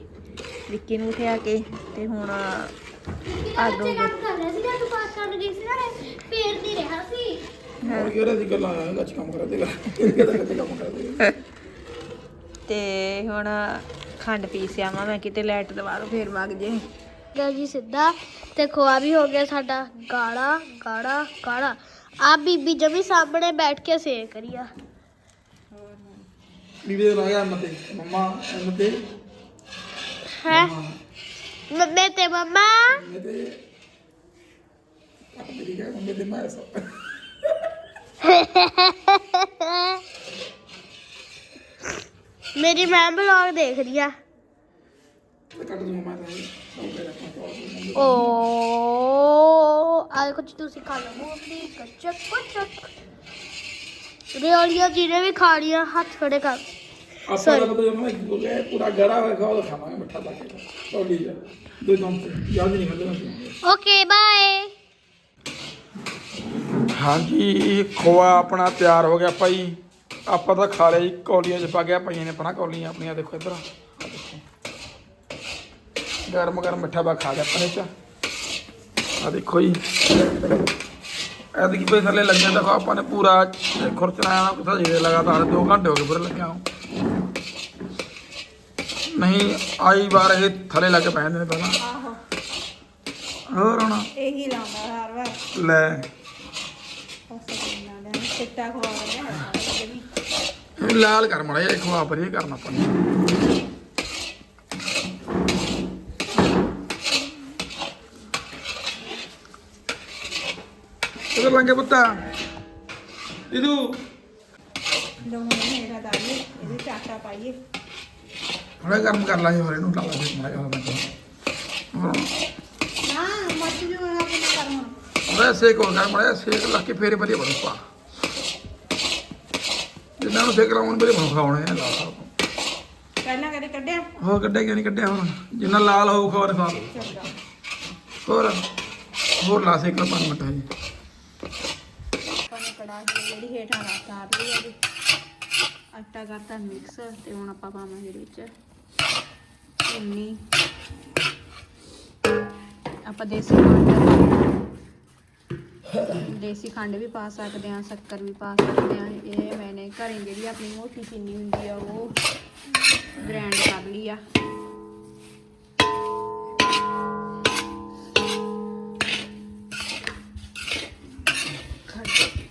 ਵਿੱਕੀ ਨੂੰ ਉਠਿਆ ਕੇ ਤੇ ਹੁਣ ਅੱਜ ਕੰਮ ਕਰ ਰਿਹਾ ਸੀ ਜਦ ਪਾਸ ਕਰਨ ਗਈ ਸੀ ਨਾ ਫੇਰ ਨਹੀਂ ਰਿਹਾ ਸੀ। ਹੋਰ ਕਿਹੜਾ ਦੀ ਗੱਲਾਂ ਆ ਗੱਚ ਕੰਮ ਕੰਮ ਦੇਗਾ ਤੇ ਹੁਣ ਖੰਡ ਪੀਸਿਆ ਵਾ ਮੈਂ ਕਿਤੇ ਲਾਈਟ ਦਵਾ ਦੋ ਫੇਰ ਵਗ ਜੇ। ਲਓ ਜੀ ਸਿੱਧਾ ਤੇ ਖੋਆ ਵੀ ਹੋ ਗਿਆ ਸਾਡਾ ਗਾੜਾ ਗਾੜਾ ਗਾੜਾ। ਆ ਬੀਬੀ ਜਮੀ ਸਾਹਮਣੇ ਬੈਠ ਕੇ ਸੇਕ ਰਹੀ ਆ। ਬੀਬੀ ਦੇ ਲਾਇਆ ਅੰਨ ਤੇ ਮੰਮਾ ਅੰਨ ਤੇ ਹੈ? ਮੰਮੇ। ਤੇ ਮੰਮਾ। ਅੰਨ ਤੇ ਆਪ ਤੇਰੀ ਕਹੇ ਮੰਮੀ ਤੇ ਮੈਂ ਸੋ। ਮੇਰੀ ਮੈਮ ਬਲੌਗ ਦੇਖ ਰਹੀ ਆ। ਕੱਟ ਦੂੰਗਾ ਮੈਂ ਤਾਂ। ਓ ਆ ਕੁਝ ਤੁਸੀਂ ਖਾ ਲਓ ਮੂੰਗਫਲੀ ਕੱਚਕ ਕੁਚਕ। ਰਿਓਲੀਆਂ ਜਿਹਨੇ ਵੀ ਖਾਣੀਆਂ ਹੱਥ ਖੜੇ ਕਰ। ਆਪਾਂ ਦਾ ਪਤਾ ਜਦੋਂ ਇੱਕ ਹੋ ਗਿਆ ਪੂਰਾ ਗੜਾ ਹੋਇਆ ਖਾਓ ਖਾਵਾਂਗੇ ਮਿੱਠਾ ਲਾ ਕੇ। ਤੋਲੀ ਜਾ ਦੋ ਦਮ ਤੇ ਯਾਦ ਨਹੀਂ ਕਰਦੇ ਓਕੇ ਬਾਏ ਹਾਂਜੀ ਖੋਆ ਆਪਣਾ ਤਿਆਰ ਹੋ ਗਿਆ ਭਾਈ। ਆਪਾਂ ਤਾਂ ਖਾ ਲਿਆ ਜੀ ਕੌਲੀਆਂ 'ਚ ਪਾ ਗਿਆ ਪਈਆਂ ਨੇ ਪਣਾ ਕੌਲੀਆਂ ਆਪਣੀਆਂ ਦੇਖੋ ਇੱਧਰ। ਗਰਮ ਗਰਮ ਮਿੱਠਾ ਬਾ ਖਾ ਗਿਆ ਆਪਣੇ 'ਚ। ਆ ਦੇਖੋ ਜੀ। ਐਤਕੀ ਪਈ ਥੱਲੇ ਲੱਗਿਆ ਦੇਖੋ ਆਪਾਂ ਨੇ ਪੂਰਾ ਖੁਰਚਣਾ ਕੁਛ ਜੇ ਲਗਾਤਾਰ 2 ਘੰਟੇ ਹੋ ਗਏ ਪੂਰੇ ਲੱਗਿਆ ਨਹੀਂ ਆਈ ਵਾਰ ਇਹ ਥੱਲੇ ਲੱਗ ਪੈ ਜਾਂਦੇ ਨੇ ਪਹਿਲਾਂ। ਆਹੋ। ਹੋਰ ਹੁਣ? ਇਹੀ ਲਾਉਂਦਾ ਹਰ ਵਾਰ। ਲੈ। ਚਿੱਟਾ ਖਵਾ ਰਿਹਾ ਲਾਲ ਕਰ ਮੜਾ ਇਹ ਖਵਾ ਪਰ ਇਹ ਕਰਨਾ ਆਪਾਂ ਨੇ। ਇਹ ਲੰਗੇ ਪੁੱਤਾ। ਇਦੂ ਲੋ ਹੁਣ ਮੇਰਾ ਦਾਲੀ ਇਹਦੇ ਚ ਆਟਾ ਪਾਈਏ ਥੋੜਾ ਗਰਮ ਕਰ ਲਾ ਜੀ ਹੋਰ ਇਹਨੂੰ ਲਾ ਲਾ ਦੇ ਮੜਾ ਮੈਂ ਹਾਂ ਨਾ ਮੱਚ ਜੋ ਆਪਣਾ ਕਰ ਉਹਦਾ ਸੇਕ ਹੋ ਗਿਆ ਮੜਾ ਸੇਕ ਲਾ ਕੇ ਫੇਰ ਵਧੀਆ ਬਣੂ ਪਾ। ਜਿੰਨਾਂ ਨੂੰ ਸੇਕ ਲਾਉਣ ਬੜੇ ਬਣੂ ਖਾਉਣੇ ਆ ਲਾ ਲਾ ਪਹਿਲਾਂ ਕਦੇ ਕੱਢਿਆ? ਹੋਰ ਕੱਢਿਆ ਕਿਉਂ ਨਹੀਂ ਕੱਢਿਆ ਹੋਰ ਜਿੰਨਾ ਲਾਲ ਹੋਊ ਖਬਰ ਖਾ ਹੋਰ ਹੋਰ ਲਾ ਸੇਕ ਲਾ ਪੰਜ ਮਿੰਟ ਹਜੇ। ਆਪਾਂ ਨੇ ਕੜਾਹੀ ਜਿਹੜੀ ਹੇਠਾਂ ਰੱਖ ਤਾਰ ਲਈ ਇਹਦੀ ਆਟਾ ਕਰਤਾ ਮਿਕਸ ਤੇ ਹੁਣ ਆਪਾਂ ਪਾਵਾਂਗੇ ਇਹਦੇ ਵਿੱਚ ਚੀਨੀ। ਆਪਾਂ ਦੇਸੀ ਖੰਡ ਦੇਸੀ ਖੰਡ ਵੀ ਪਾ ਸਕਦੇ ਹਾਂ ਸ਼ੱਕਰ ਵੀ ਪਾ ਸਕਦੇ ਹਾਂ। ਇਹ ਮੈਨੇ ਘਰੇ ਜਿਹੜੀ ਆਪਣੀ ਮੋਟੀ ਚੀਨੀ ਹੁੰਦੀ ਆ ਉਹ ਗ੍ਰਾਈਂਡ ਕਰ ਲਈ ਆ।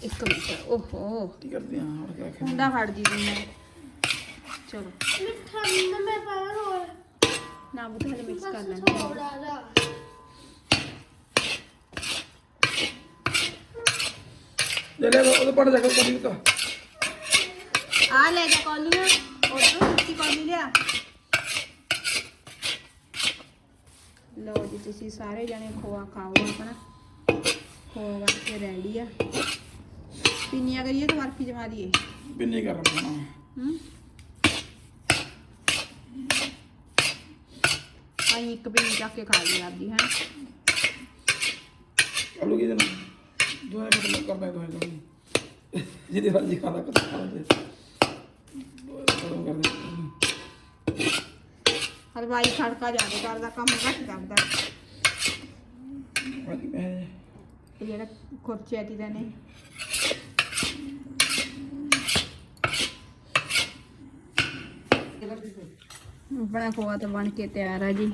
ਇੱਕ ਮਿੰਟ ਓਹੋ। ਕੀ ਕਰਦੇ ਆ? ਹੋਰ ਕੀ ਆਖਿਆ ਹੁੰਦਾ ਫੜ ਜੀ ਮੈਂ। ਚਲੋ। ਮਿੱਠਾ ਮੈਂ ਪਾਇਆ ਹੋਰ ਨਾ ਬੁੱਧ ਹਲੇ ਮਿਕਸ ਕਰ। ਥੋੜਾ ਜਿਹਾ। ਲੈ ਲੈ ਉਹਦੇ ਪੜ ਜਾ ਕੇ ਕਰੀ ਤਾਂ ਆ ਲੈ ਜਾ ਕੌਲੀਆਂ ਉਧਰੋਂ ਮਿੱਟੀ ਕੌਲੀ ਲਿਆ। ਲਓ ਜੀ ਤੁਸੀਂ ਸਾਰੇ ਜਣੇ ਖੋਆ ਖਾਓ ਆਪਣਾ। ਖੋਆ ਕੇ ਰੈਡੀ ਆ। ਪਿੰਨੀਆਂ ਕਰੀਏ ਤਾਂ ਬਰਫੀ ਜਮਾ ਦਈਏ ਬਿੰਨੀ ਕਰ ਰਹਾ ਹੂੰ। ਆਈ ਇੱਕ ਪਿੰਨੀ ਚੱਕ ਕੇ ਖਾ ਲਈ ਆਪਦੀ ਹੈ। ਆਲੂ ਕੀ ਦੇਣਾ? ਦੋਏ ਕੱਟ ਕਰਦਾ ਦੋਏ ਦੋਏ ਜਿਹਦੇ ਵਾਲੀ ਖਾਣਾ ਕਰ ਖਾਂਦੇ ਦੋਏ ਖਤਮ ਕਰ ਦੇ ਹਲਵਾਈ ਖੜਕਾ ਜ਼ਿਆਦਾ ਕਰਦਾ ਕੰਮ ਘੱਟ ਕਰਦਾ ਬਾਕੀ ਮੈਂ ਇਹ ਜਿਹੜਾ ਖੁਰਚਿਆ ਦੀ ਦਾ ਨੇ। ਆਪਣਾ ਖੋਆ ਤਾਂ ਬਣ ਕੇ ਤਿਆਰ ਆ ਜੀ।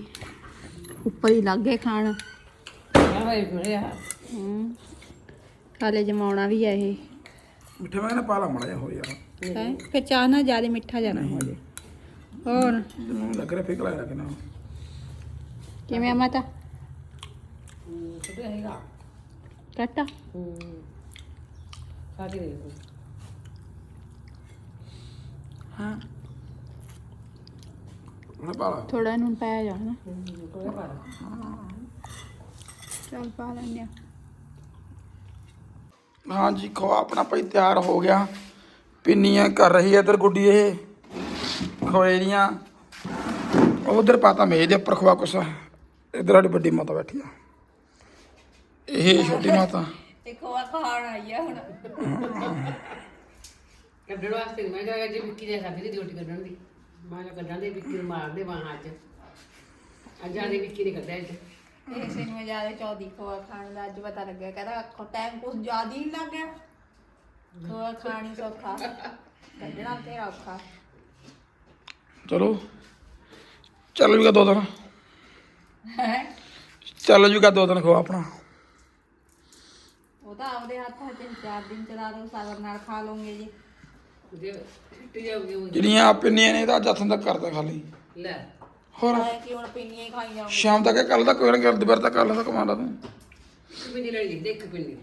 ਉੱਪਰ ਹੀ ਲੱਗ ਗਏ ਖਾਣ। ਹਾਏ ਮੇਰੇ ਹੂੰ। ਹਾਲੇ ਜਮਾਉਣਾ ਵੀ ਆ ਇਹ। ਮਿੱਠਾ ਮੈਂ ਨਾ ਪਾਲਾ ਮੜਾ ਜਾ ਹੋ ਯਾਰ। ਹੈ? ਫਿਰ ਚਾਹ ਨਾ ਜ਼ਿਆਦਾ ਮਿੱਠਾ ਜਾਣਾ ਹੋ ਜੇ ਹੋਰ? ਮੈਨੂੰ ਲੱਗ ਰਿਹਾ ਫਿਕਲਾ ਰੱਖਣਾ ਕਿਵੇਂ ਆ ਮਾਤਾ? ਛੋਟੇ ਹੈਗਾ ਕੱਟਾ ਹੂੰ। ਸਾਡੀ ਦੇ ਹਾਂ ਮੈਂ ਪਾਲਾ। ਥੋੜਾ ਇਹਨੂੰ ਪਾਇਆ ਜਾਣਾ। ਕੋਲੇ ਪਾ ਚੱਲ ਪਾ ਲੈਂਦੇ ਆ। ਹਾਂਜੀ ਖੋਆ ਆਪਣਾ ਭਾਈ ਤਿਆਰ ਹੋ ਗਿਆ। ਪਿੰਨੀਆਂ ਕਰ ਰਹੀ ਹੈ ਇਧਰ ਗੁੱਡੀ ਇਹ। ਖੋਏ ਦੀਆਂ। ਉਧਰ ਪਾਤਾ ਮੇਜ਼ ਦੇ ਉੱਪਰ ਖੋਆ ਕੁਛ। ਇਧਰ ਸਾਡੀ ਵੱਡੀ ਮਾਤਾ ਬੈਠੀ ਆ। ਇਹ ਛੋਟੀ ਮਾਤਾ। ਤੇ ਖੋਆ ਖਾਣ ਆਈ ਆ ਹੁਣ। ਕੱਢਣ ਵਾਸਤੇ ਮੈਂ ਕਿਹਾ ਜੇ ਮਿੱਟੀ ਦੇ ਖਾਦੀ ਦੀ ਰੋਟੀ ਕੱਢਣ ਦੀ। ਮੈਂ ਕਿਹਾ ਕੱਢਾਂ ਦੇ ਵਿੱਕੀ ਨੂੰ ਮਾਰਦੇ ਬਾਹਾਂ ਅੱਜ। ਅੱਜ ਆਦੇ ਵਿੱਕੀ ਨੇ ਕੱਢਿਆ ਅੱਜ। ਇਸੇ ਨੂੰ ਜ਼ਿਆਦਾ ਚੌਦੀ ਖੋਆ ਖਾਣ ਦਾ ਅੱਜ ਪਤਾ ਲੱਗਿਆ ਕਹਿੰਦਾ ਟਾਈਮ ਕੁਝ ਜ਼ਿਆਦਾ ਹੀ ਲੱਗ ਗਿਆ। ਖੋਆ ਖਾਣੀ ਸੌਖਾ ਕੱਢਣਾ ਤੇਰਾ ਔਖਾ। ਚਲੋ ਚੱਲ ਜੂਗਾ ਦੋ ਦਿਨ। ਹੈ? ਚੱਲ ਜੂਗਾ ਦੋ ਦਿਨ ਖਵਾ ਆਪਣਾ। ਉਹ ਤਾਂ ਆਪਦੇ ਹੱਥ ਹੱਥ ਚਾਰ ਦਿਨ ਚਲਾ ਦੋ ਸਾਗਰ ਨਾਲ ਖਾ ਲਓਗੇ ਜੀ। ਜੇ ਛੁੱਟੀ ਜਾਊਗੀ ਉਹ ਜਿਹੜੀਆਂ ਪਿੰਨੀਆਂ ਨੇ ਤਾਂ ਹੱਥਾਂ ਤੱਕ ਕਰਦਾ ਖਾਲੀ। ਲੈ। ਹੋਰ? ਐ ਕਿ ਹੁਣ ਪਿੰਨੀਆਂ ਹੀ ਖਾਈ ਜਾਵਾਂਗੇ ਸ਼ਾਮ ਤੱਕ ਕੱਲ ਦਾ ਕੋਈ ਨਾ ਕਰ ਦੁਪਹਿਰ ਤੱਕ ਕੱਲ ਦਾ ਕਮਾਉਂਦਾ ਤੂੰ। ਪਿੰਨੀ ਲੈਣੀ ਦੇਖ ਪਿੰਨੀ।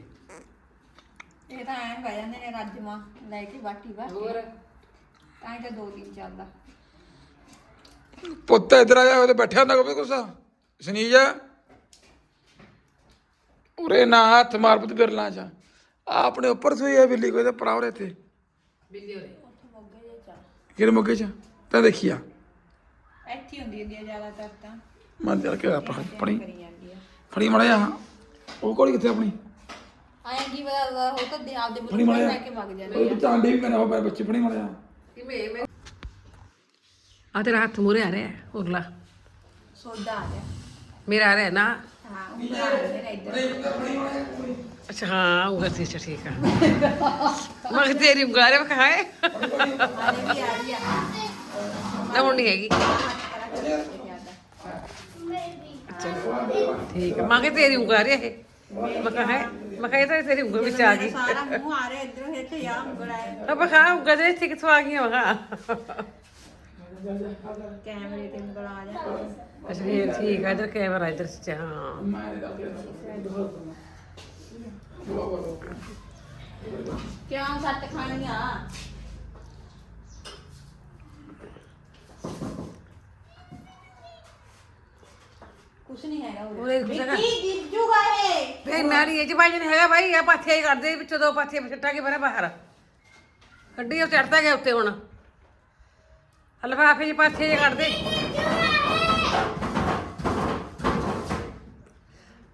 ਇਹ ਤਾਂ ਐਂ ਬਹਿ ਜਾਂਦੇ ਨੇ ਰਾਜਮਾ ਲੈ ਕੇ ਬਾਟੀ ਬਾ ਹੋਰ? ਤਾਂ ਹੀ ਤਾਂ ਦੋ ਦਿਨ ਚੱਲਦਾ। ਪੁੱਤ ਇਧਰ ਆ ਜਾ ਉਹਦੇ ਬੈਠਿਆ ਹੁੰਦਾ ਕੋਈ ਗੁੱਸਾ। ਸਨੀਜ। ਉਰੇ ਨਾ ਹੱਥ ਮਾਰ ਪੁੱਤ ਬਿਰਲਾ ਚ। ਆ ਆਪਣੇ ਉੱਪਰ ਸੋਈ ਹੈ ਬਿੱਲੀ ਕੋਈ ਤਾਂ ਪਰਾਵਰੇ ਤੇ ਬਿੱਲੀ ਹੋਰੇ ਕਿਹੜੇ ਮੋਗੇ ਚ? ਤਾਂ ਦੇਖੀਆ ਇੱਥੇ ਹੀ ਹੁੰਦੀ ਹੁੰਦੀ ਆ ਜ਼ਿਆਦਾਤਰ ਤਾਂ। ਮੈਂ ਜਰ ਕੇ ਆਪਾਂ ਫੜੀ। ਕਰੀ ਜਾਂਦੀ ਆ। ਫੜੀ ਮੜਾ ਜਾ ਉਹ ਕੋਲ ਕਿੱਥੇ ਆਪਣੀ? ਆਏ ਕੀ ਪਤਾ ਉਹ ਤਾਂ ਦੇ- ਆਪਦੇ ਫੜੀ ਬੁੱਤ ਲੈ ਕੇ ਵਗ ਜਾਂਦੀ ਉਹ ਚਾਂਡੇ ਵੀ ਮੈਨਾਂ ਹੋ ਬੱਚੇ ਫੜੀ ਮੜਾ ਜਾ ਕਿਵੇਂ ਮੈਂ ਆ ਤੇਰਾ ਹੱਥ ਮੂਰੇ ਆ ਰਿਹਾ ਹੈ, ਉਰਲਾ। ਸੋਡਾ ਆ ਗਿਆ ਮੇਰਾ ਆ ਰਿਹਾ ਨਾ। ਹਾਂ ਉਹ ਇੱਧਰ। ਅੱਛਾ ਹਾਂ ਉਹ ਸੀ ਅੱਛਾ ਠੀਕ ਆ। ਮੈਂ ਕਿਹਾ ਤੇਰੀ ਉਂਗਲਾਂ ਵੀ ਆ ਰਹੀ ਆ। ਨਾ ਹੁਣ ਨਹੀਂ ਹੈਗੀ। ਠੀਕ ਆ ਮੈਂ ਕਿਹਾ ਤੇਰੀ ਉਂਗਲਾਂ ਰੇ ਇਹ ਮੈਂ ਕਿਹਾ ਹੈ ਮੈਂ ਕਿਹਾ ਇਹ ਤਾਂ ਤੇਰੀ ਉਂਗਲ ਵਿੱਚ ਆ ਗਈ ਸਾਰਾ ਮੂੰਹ ਆ ਰਿਹਾ ਇੱਧਰ ਇੱਥੇ ਆ ਉਂਗਲਾ ਹੈ ਅਬ ਖਾ ਉਂਗਲ ਦੇ ਇੱਥੇ ਕਿੱਥੋਂ ਆ ਗਈਆਂ ਵਾ ਕੈਮਰੇ ਤੇ ਉਂਗਲ ਆ ਜਾ ਅੱਛਾ ਠੀਕ ਠੀਕ ਆ ਇਧਰ ਕੈਮਰਾ ਇਧਰ ਸੇ ਹਾਂ ਕਿਉਂ ਸੱਟ ਖਾਣੀਆਂ ਕੁਛ ਨਹੀਂ ਹੈਗਾ ਉਹਦੇ ਕੁਛ ਹੈਗਾ? ਕੀ ਗਿਰ ਜੂਗਾ ਇਹ। ਫੇ ਨਾਰੀ ਇਹ ਚ ਭਾਈ ਨਹੀਂ ਹੈਗਾ ਭਾਈ ਇਹ ਪਾਥੇ ਹੀ ਕਰਦੇ ਵਿੱਚੋਂ ਦੋ ਪਾਥੇ ਛੱਟਾ ਕੇ ਬਰੇ ਬਾਹਰ। ਕੱਢੀ ਉਹ ਚੜਦਾ ਗਿਆ ਉੱਤੇ ਹੁਣ। ਹਲਫਾਫੇ ਚ ਪਾਥੇ ਜੇ ਕੱਢਦੇ।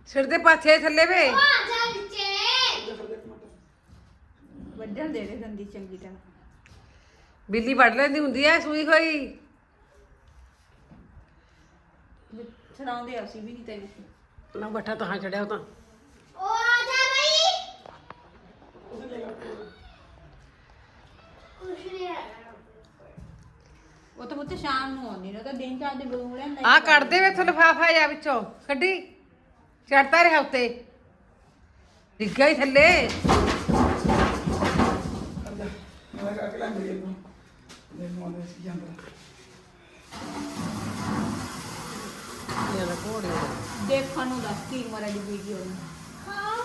ਸਿਰਦੇ ਪਾਥੇ ਥੱਲੇ ਵੇ। ਆ ਜਾ ਵਿੱਚੇ ਵੱਢਣ ਦੇ ਦੇ ਦੰਦੀ ਚੰਗੀ ਤਰ੍ਹਾਂ। ਬਿੱਲੀ ਵੱਢ ਲੈਂਦੀ ਹੁੰਦੀ ਐ ਸੂਈ ਹੋਈ ਛਡਾਉਂਦੇ ਅਸੀਂ ਵੀ ਨਹੀਂ ਤੈਨੂੰ। ਨਾ ਬੱਠਾ ਤਾਂ ਚੜਿਆ ਉਹ ਤਾਂ। ਉਹ ਆ ਜਾ ਬਈ। ਕੁਛ ਨਹੀਂ ਹੈਗਾ ਉਹ ਤਾਂ ਪੁੱਤ ਸ਼ਾਮ ਨੂੰ ਆਉਂਦੀ ਨਾ ਤਾਂ ਦਿਨ ਚ ਆਪਦੇ ਬਲੂਨ ਲੈਂਦਾ ਆ ਕੱਢਦੇ ਵੇ ਇੱਥੋਂ ਲਫਾਫਾ ਜਾ ਵਿੱਚੋਂ ਕੱਢੀ ਚੜਦਾ ਰਿਹਾ ਉੱਤੇ। ਡਿੱਗਾ ਹੀ ਥੱਲੇ। ਮੈਂ ਕਾ ਕੇ ਲੰਘ ਦੇ ਮੋਨੇ ਸੀ ਜਾਂਦਾ। ਇਹ ਘੋੜੀ ਦੇਖਣ ਨੂੰ ਦੱਸ ਕੀ ਮਰਾ ਦੀ ਵੀਡੀਓ ਨੂੰ ਹਾਂ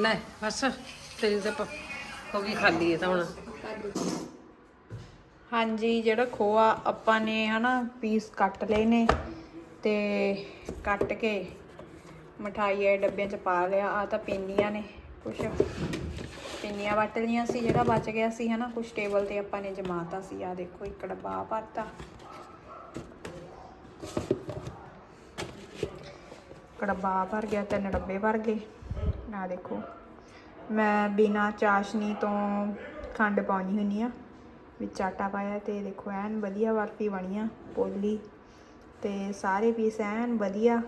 ਲੈ ਬਸ ਤੇਰੀ ਤਾਂ ਪ- ਹੋ ਗਈ ਖਾਲੀ ਹੈ ਤਾਂ ਹੁਣ। ਹਾਂਜੀ ਜਿਹੜਾ ਖੋਆ ਆਪਾਂ ਨੇ ਹਨਾ ਪੀਸ ਕੱਟ ਲਏ ਨੇ ਤੇ ਕੱਟ ਕੇ ਮਠਾਈ ਇਹ ਡੱਬਿਆਂ 'ਚ ਪਾ ਲਿਆ। ਆ ਤਾਂ ਪਿੰਨੀਆਂ ਨੇ ਕੁਛ ਪਿੰਨੀਆਂ ਵੱਟ ਲਈਆਂ ਸੀ ਜਿਹੜਾ ਬਚ ਗਿਆ ਸੀ ਹਨਾ ਕੁਛ ਟੇਬਲ ਤੇ ਆਪਾਂ ਨੇ ਜਮਾਤਾ ਸੀ। ਆ ਦੇਖੋ ਇੱਕ ਡੱਬਾ ਆਹ ਭਰਤਾ। ਕੜੱਬਾ ਭਰ ਗਿਆ, ਤਿੰਨ ਡੱਬੇ ਭਰ ਗਏ। ਆ ਦੇਖੋ, ਮੈਂ ਬਿਨਾ ਚਾਸ਼ਨੀ ਤੋਂ ਖੰਡ ਪਾਉਣੀ ਹੁੰਨੀ ਆ, ਵਿੱਚ ਆਟਾ ਪਾਇਆ ਤੇ ਦੇਖੋ, ਐਨ ਵਧੀਆ ਬਰਫੀ ਬਣੀ ਆ, ਪੋਲੀ ਤੇ ਸਾਰੇ ਪੀਸ ਐਨ ਵਧੀਆ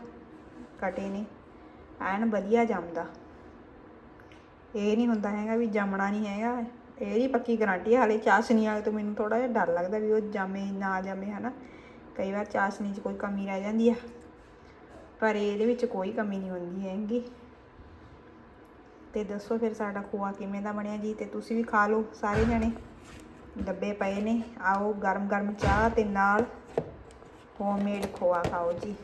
ਕਟੇ ਨੇ, ਐਨ ਵਧੀਆ ਜੰਮਦਾ। ਇਹ ਨਹੀਂ ਹੁੰਦਾ ਹੈਗਾ ਵੀ ਜੰਮਣਾ ਨਹੀਂ ਹੈਗਾ ਇਹਦੀ ਪੱਕੀ ਗਾਰੰਟੀ ਹੈ ਹਾਲੇ ਚਾਸ਼ਨੀ ਵਾਲੇ ਤੋਂ ਮੈਨੂੰ ਥੋੜਾ ਜਿਹਾ ਡਰ ਲੱਗਦਾ ਵੀ ਉਹ ਜੰਮੇ, ਨਾ ਜੰਮੇ, ਹਨਾ। ਕਈ ਵਾਰ ਚਾਸ਼ਨੀ 'ਚ ਕੋਈ ਕਮੀ ਰਹਿ ਜਾਂਦੀ ਆ, ਪਰ ਇਹਦੇ ਵਿੱਚ ਕੋਈ ਕਮੀ ਨਹੀਂ ਹੁੰਦੀ ਹੈਗੀ। ਤੇ ਦੱਸੋ ਫਿਰ ਸਾਡਾ ਖੋਆ ਕਿਵੇਂ ਦਾ ਬਣਿਆ ਜੀ? ਤੇ ਤੁਸੀਂ ਵੀ ਖਾ ਲਓ ਸਾਰੇ ਜਣੇ। ਡੱਬੇ ਪਏ ਨੇ। ਆਓ ਗਰਮ ਗਰਮ ਚਾਹ ਤੇ ਨਾਲ ਹੋਮਮੇਡ ਖੋਆ ਖਾਓ ਜੀ।